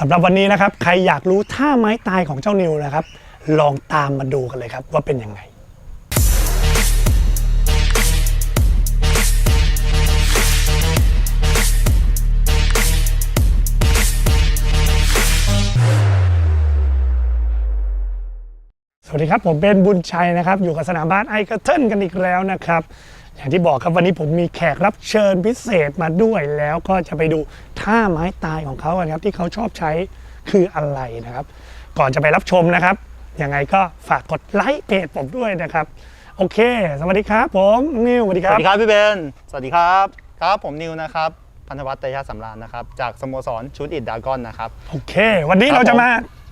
สำหรับวันนี้นะครับ ใครอยากรู้ท่าไม้ตายของเจ้านิวนะครับ ลองตามมาดูกันเลยครับว่าเป็นยังไง สวัสดีครับ ผมเป็นบุญชัยนะครับ อยู่กับสนามบ้านไอเกอร์เทิลกันอีกแล้วนะครับ อย่างที่บอกครับวันนี้ผมมีแขกรับเชิญพิเศษมาด้วยแล้วก็จะไปดูท่าไม้ตายของเขากันครับที่เขาชอบใช้คืออะไรนะครับ ก่อนจะไปรับชมนะครับยังไงก็ฝากกดไลค์เพจผมด้วยนะครับ โอเค สวัสดีครับผมนิวสวัสดีสครับ วัสดีครับพี่เบน สวัสดีครับ ครับผมนิวนะครับ พันธวัฒน์เตชะสำราญนะครับจากสโมสรชุดอิดดากอนนะครับ โอเค วันนี้ครับเราจะมา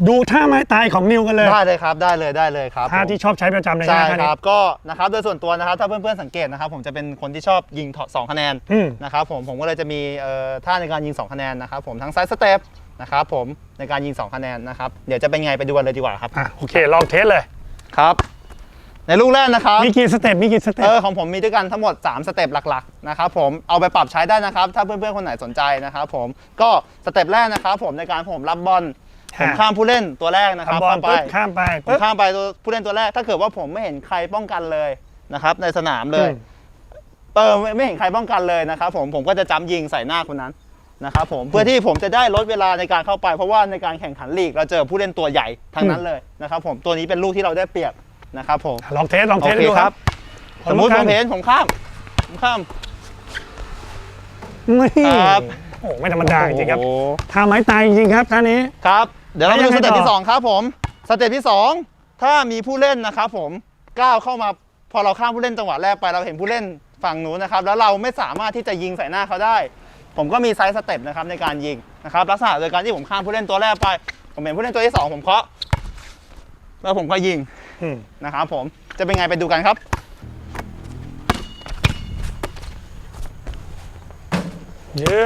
ดูท่าไม้ตายของนิวกันเลย ได้เลยครับได้เลยได้เลยครับท่าผมที่ชอบใช้ประจำในใช่งานท่าคนี้รับก็นะครับโดยส่วนตัวนะครับถ้าเพื่อนๆสังเกตนะครับ ผมจะเป็นคนที่ชอบยิงสองคะแนนอืมนะครับผมผมก็เลยจะมีเอ่อท่าในการยิง2คะแนนนะครับผมทั้งไซส์สเต็ปนะครับผมในการยิง 2 คะแนนนะครับ เดี๋ยวจะเป็นไงไปดูกันเลยดีกว่าครับอะโอเค ลองเทสเลยครับ ในลูกแรกนะครับมีกี่สเต็ปมีกี่สเต็ปเออของผมมีด้วยกันทั้งหมด 3 สเต็ปหลักๆนะครับผมเอาไปปรับใช้ได้นะครับ ถ้าเพื่อนๆคนไหนสนใจนะครับผมก็สเต็ปแรกนะครับผมในการผมรับบอลผมข้ามผู้เล่นตัวแรกนะครับทำบอลข้ามไปปุ๊บข้ามไปผมปุ๊บข้ามไปตัวผู้เล่นตัวแรก ถ้าเกิดว่าผมไม่เห็นใครป้องกันเลยนะครับ ในสนามเลยอืมเออไม่ไม่เห็นใครป้องกันเลยนะครับผมผมก็จะจำยิงใส่หน้าคนนั้นนะครับผมเพื่อที่ผมจะได้ลดเวลาในการเข้าไป เพราะว่าในการแข่งขันลีกเราเจอผู้เล่นตัวใหญ่ทั้งนั้นเลยนะครับผมตัวนี้เป็นลูกที่เราได้เปรียบ นะครับผมลองเทสลองโอเทสเคดูคครัรับบสมมติผมเห็นผมข้ามผมข้าม นี่ครับโอ้โหไม่ธรรมดาจริงๆครับโอ้โหท่าไม้ตายจริงๆครับท่านี้ครับ เดี๋ยวเรามาดูแล้วยังไงสเต็ปต่อที่ 2 ครับผมสเต็ปที่ 2 ถ้ามีผู้เล่นนะครับผมก้าวเข้ามาพอเราข้ามผู้เล่นจังหวะแรกไปเราเห็นผู้เล่นฝั่งนู้นนะครับ แล้วเราไม่สามารถที่จะยิงใส่หน้าเขาได้ ผมก็มีไซส์สเต็ปนะครับในการยิงนะครับลักษณะโดยการที่ผมข้ามผู้เล่นตัวแรกไป ผมเห็นผู้เล่นตัวที่สองผมเคาะแล้วผมก็ยิงอืม นะครับผมจะเป็นไงไปดูกันครับเย้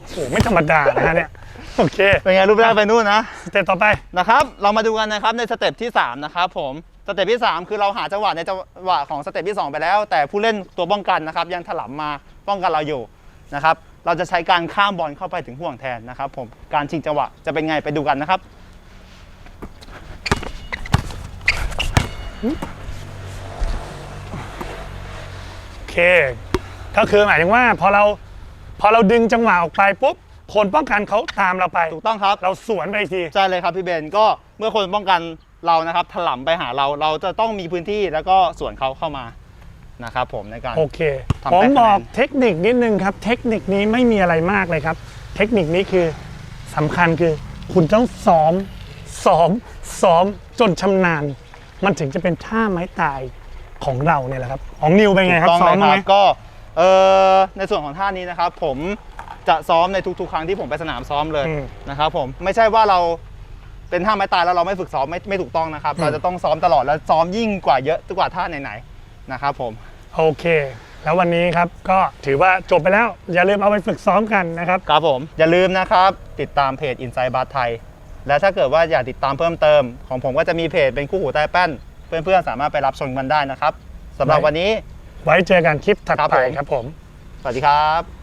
โอ้โหไม่ธรรมดานะฮะเนี่ยโอเคเป็นไงรูปแรกไปนู่นนะสเต็ปต่อไปนะครับ เรามาดูกันนะครับในสเต็ปที่ 3 นะครับผมสเต็ปที่ 3 คือเราหาจังหวะในจังหวะของสเต็ปที่ 2 ไปแล้ว แต่ผู้เล่นตัวป้องกันนะครับ ยังถลำมาป้องกันเราอยู่นะครับ เราจะใช้การข้ามบอลเข้าไปถึงห่วงแทนนะครับ ผมการชิงจังหวะจะเป็นไงไปดูกันนะครับ โอเค ก็คือหมายถึงว่าพอเราพอเราดึงจังหวะออกไปปุ๊บคนป้องกันเขาตามเราไป ถูกต้องครับ เราสวนไปอีกที ใช่เลยครับพี่เบนก็เมื่อคนป้องกันเรานะครับถลำไปหาเราเราจะต้องมีพื้นที่แล้วก็สวนเขาเข้ามานะครับผมในการ โอเค ทำผมแต้มคะแนน บอกเทคนิคนิดนึงครับ เทคนิคนี้ไม่มีอะไรมากเลยครับ เทคนิคนี้คือสำคัญคือ คุณต้องซ้อมซ้อมซ้อมจนชำนาญ มันถึงจะเป็นท่าไม้ตายของเราเนี่ยแหละครับของนิวเป็นไงครับถูกซ้อต้มงไหมเลยก็เออในส่วนของท่านี้นะครับ ผมจะซ้อมในทุกๆ ครั้งที่ผมไปสนามซ้อมเลยอืมนะครับผมไม่ใช่ว่าเราเป็นท่าไม้ตายแล้วเราไม่ฝึกซ้อมไม่ไม่ถูกต้องนะครับอืมเราจะต้องซ้อมตลอดแล้วซ้อมยิ่งกว่าเยอะกว่าท่าไหนๆนะครับผมโอเค แล้ววันนี้ครับก็ถือว่าจบไปแล้วอย่าลืมเอาไปฝึกซ้อมกันนะครับครับผมอย่าลืมนะครับ ติดตามเพจ Inside Bar ไทย และถ้าเกิดว่าอยากติดตามเพิ่มเติม ของผมก็จะมีเพจเป็นคู่หูใต้แป้น เพื่อนๆสามารถไปรับชมกันได้นะครับสำหรับไว้วันนี้ไว้เจอกันคลิปถัดครับไปผมครับผม สวัสดีครับ